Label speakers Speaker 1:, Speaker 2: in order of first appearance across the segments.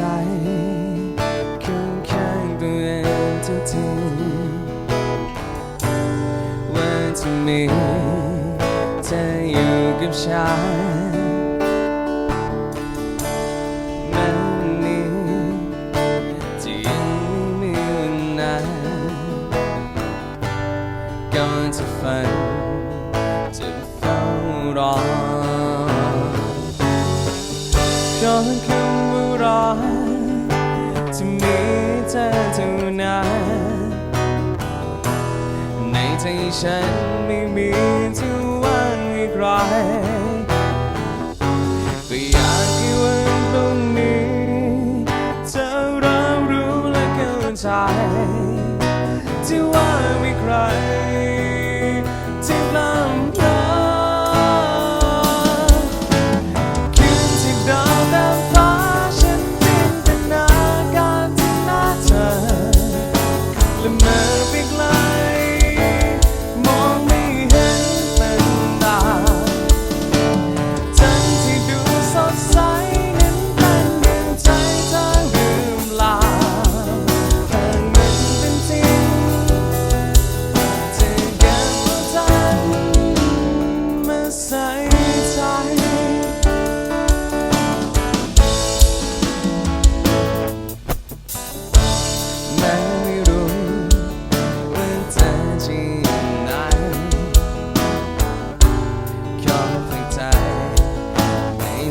Speaker 1: ใจข้างข้างตัวเองทุกทีว่าจะมีเธออยู่กับฉันแม้วันนี้จะยังไม่มีวันนั้นก่อนจะฝันจะเฝ้ารอขอคำว่า รอจะมีเธอเท่านั้นในใจฉันไม่มีที่ว่างอีกไรก็อยากให้วันพรุ่งนี้เธอรับรู้และเข้าใจที่ว่าไมีใคร และเมื่อไปไกล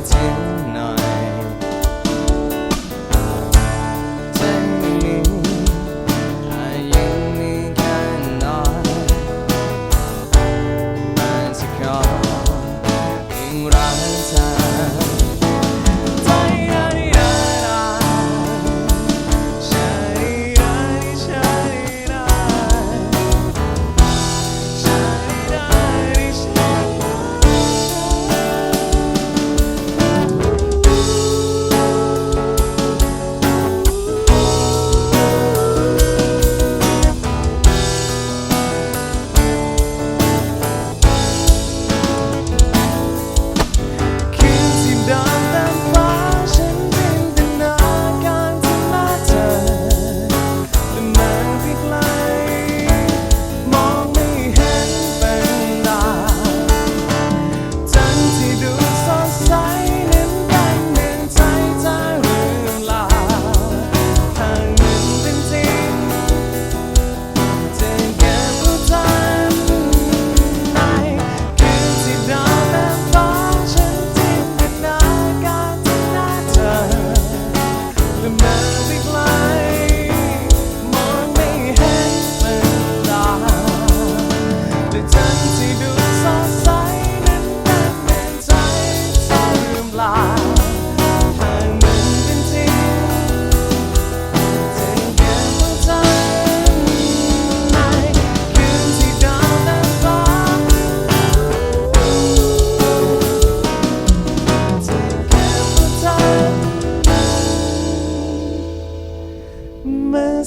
Speaker 1: ถึงหน่อยใจนี้อาจยังมีแค่น้อยแต่สักขอยิ่งรักเธอ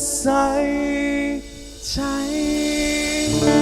Speaker 1: ใส่ใจ